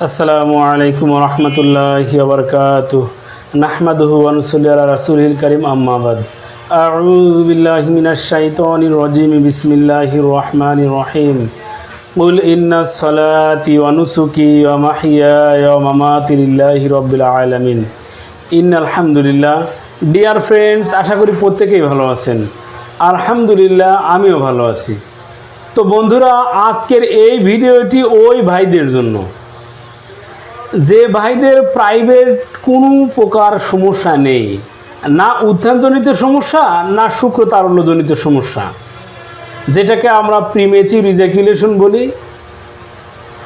আসসালামু আলাইকুম রহমতুল্লাহি ওবরকাত নাহমাদুহু ওয়ানুসল্লি আলা রাসূলিল কারীম আম্মাবাদ আউযু বিল্লাহি মিনাশ শাইতানির রাজিম বিসমিল্লাহির রহমানির রহিম قل إن صلاتي ونسكي ومحياي ومماتي لله رب العالمين ইন আলহামদুলিল্লাহ ডিয়ার ফ্রেন্ডস আশা করি প্রত্যেকেই ভালো আছেন আলহামদুলিল্লাহ আমিও ভালো আছি তো বন্ধুরা আজকের এই ভিডিওটি ওই ভাইদের জন্য যে ভাইদের প্রাইভেট কোনো প্রকার সমস্যা নেই। না উত্থানজনিত সমস্যা, না শুক্রতারল্যজনিত সমস্যা। যেটাকে আমরা প্রিমেচি রিজাকুলেশন বলি।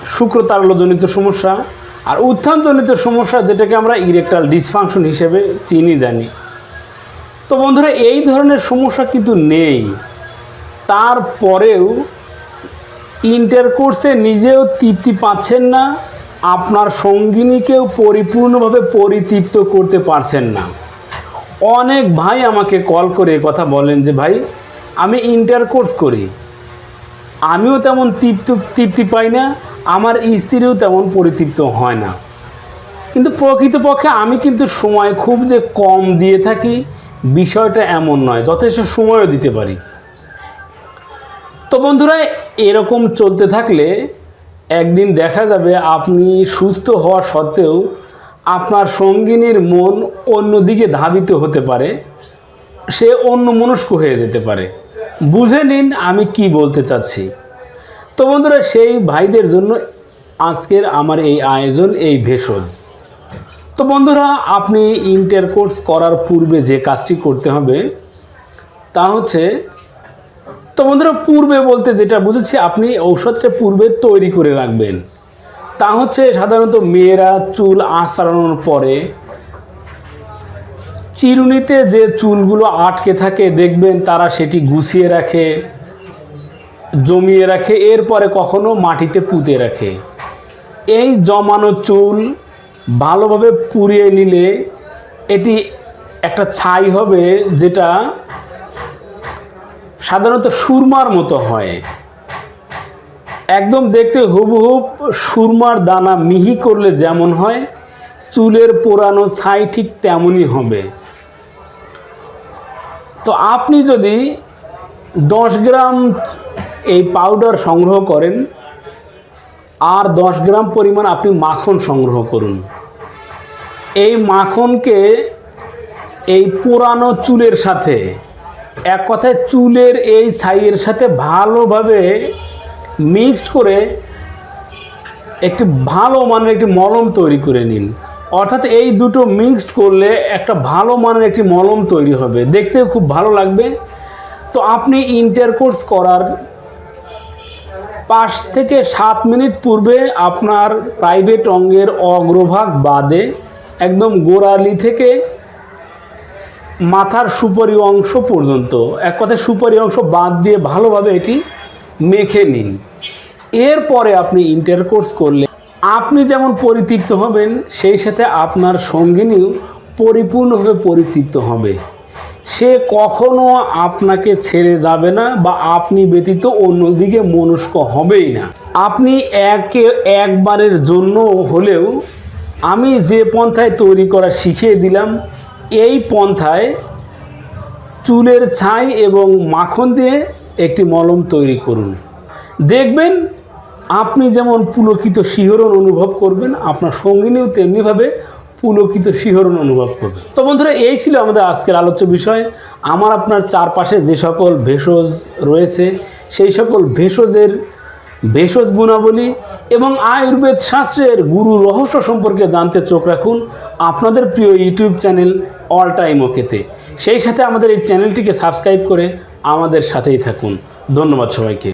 শুক্রতারল্যজনিত সমস্যা আর উত্থানজনিত সমস্যা যেটাকে আমরা ইরেকটাল ডিসফাংশন হিসেবে চিনি, জানি। তো বন্ধুরা, এই ধরনের সমস্যা কিন্তু নেই। তারপরেও ইন্টারকোর্সে নিজেও তৃপ্তি পাচ্ছেন না। আপনার সঙ্গিনীকেও পরিপূর্ণভাবে পরিতৃপ্ত করতে পারছেন না। অনেক ভাই আমাকে কল করে কথা বলেন যে, ভাই, আমি ইন্টারকোর্স করি। আমিও তেমন তৃপ্ত, তৃপ্তি পাই না, আমার স্ত্রীও তেমন পরিতৃপ্ত হয় না। কিন্তু প্রকৃতপক্ষে আমি কিন্তু সময় খুব যে কম দিয়ে থাকি, বিষয়টা এমন নয়, যথেষ্ট সময়ও দিতে পারি। তো বন্ধুরা, এরকম চলতে থাকলে একদিন দেখা যাবে আপনি সুস্থ হওয়া সত্ত্বেও আপনার সঙ্গিনীর মন অন্যদিকে ধাবিত হতে পারে, সে অন্য মনস্ক হয়ে যেতে পারে। বুঝে নিন আমি কি বলতে চাচ্ছি। তো বন্ধুরা, সেই ভাইদের জন্য আজকের আমার এই আয়োজন, এই ভেষজ। তো বন্ধুরা, আপনি ইন্টারকোর্স করার পূর্বে যে কাজটি করতে হবে, তা হচ্ছে তো বন্ধুরা পূর্বে বলতে যেটা বুঝেছি, আপনি ঔষধটা পূর্বে তৈরি করে রাখবেন। তা হচ্ছে সাধারণত মেয়েরা চুল আঁচড়ানোর পরে চিরুনিতে যে চুলগুলো আটকে থাকে, দেখবেন তারা সেটি গুছিয়ে রাখে, জমিয়ে রাখে, এরপরে কখনো মাটিতে পুঁতে রাখে। এই জমানো চুল ভালোভাবে পুড়িয়ে নিলে এটি একটা ছাই হবে যেটা সাধারণত সুরমার মতো হয়। একদম দেখতে হুবহুব সুরমার দানা মিহি করলে যেমন হয়, চুলের পোড়ানো ছাই ঠিক তেমনই হবে। তো আপনি যদি দশ গ্রাম এই পাউডার সংগ্রহ করেন, আর দশ গ্রাম পরিমাণ আপনি মাখন সংগ্রহ করুন। এই মাখনকে এই পুরানো চুলের সাথে এক কথায় চুলের এই ছাইয়ের সাথে ভালোভাবে মিক্সড করে একটি ভালো মানের একটি মলম তৈরি করে নিন। অর্থাৎ এই দুটো মিক্সড করলে একটা ভালো মানের একটি মলম তৈরি হবে। দেখতেও খুব ভালো লাগবে। তো আপনি ইন্টারকোর্স করার পাঁচ থেকে সাত মিনিট পূর্বে আপনার প্রাইভেট অঙ্গের অগ্রভাগ বাদে একদম গোড়ালি থেকে মাথার সুপরি অংশ পর্যন্ত, এক কথায় সুপারি অংশ বাদ দিয়ে ভালোভাবে এটি মেখে নিন। এরপরে আপনি ইন্টারকোর্স করলে আপনি যেমন পরিতৃপ্ত হবেন, সেই সাথে আপনার সঙ্গিনীও পরিপূর্ণভাবে পরিতৃপ্ত হবে। সে কখনো আপনাকে ছেড়ে যাবে না বা আপনি ব্যতীত অন্যদিকে মনস্ক হবেই না। আপনি একে, একবারের জন্য হলেও আমি যে পন্থায় তৈরি করা শিখিয়ে দিলাম এই পন্থায় চুলের ছাই এবং মাখন দিয়ে একটি মলম তৈরি করুন। দেখবেন আপনি যেমন পুলকিত শিহরণ অনুভব করবেন, আপনার সঙ্গিনীও তেমনিভাবে পুলকিত শিহরণ অনুভব করবে। তো বন্ধুরা, এই ছিল আমাদের আজকের আলোচ্য বিষয়। আমার আপনার চারপাশে যে সকল ভেষজ রয়েছে, সেই সকল ভেষজের ভেষজ গুণাবলী এবং আয়ুর্বেদ শাস্ত্রের গুরু রহস্য সম্পর্কে জানতে চোখ রাখুন। আপনাদের প্রিয় ইউটিউব চ্যানেল অল টাইম ওকেতে সেই সাথে আমাদের এই চ্যানেলটিকে সাবস্ক্রাইব করে আমাদের সাথেই থাকুন। ধন্যবাদ সবাইকে।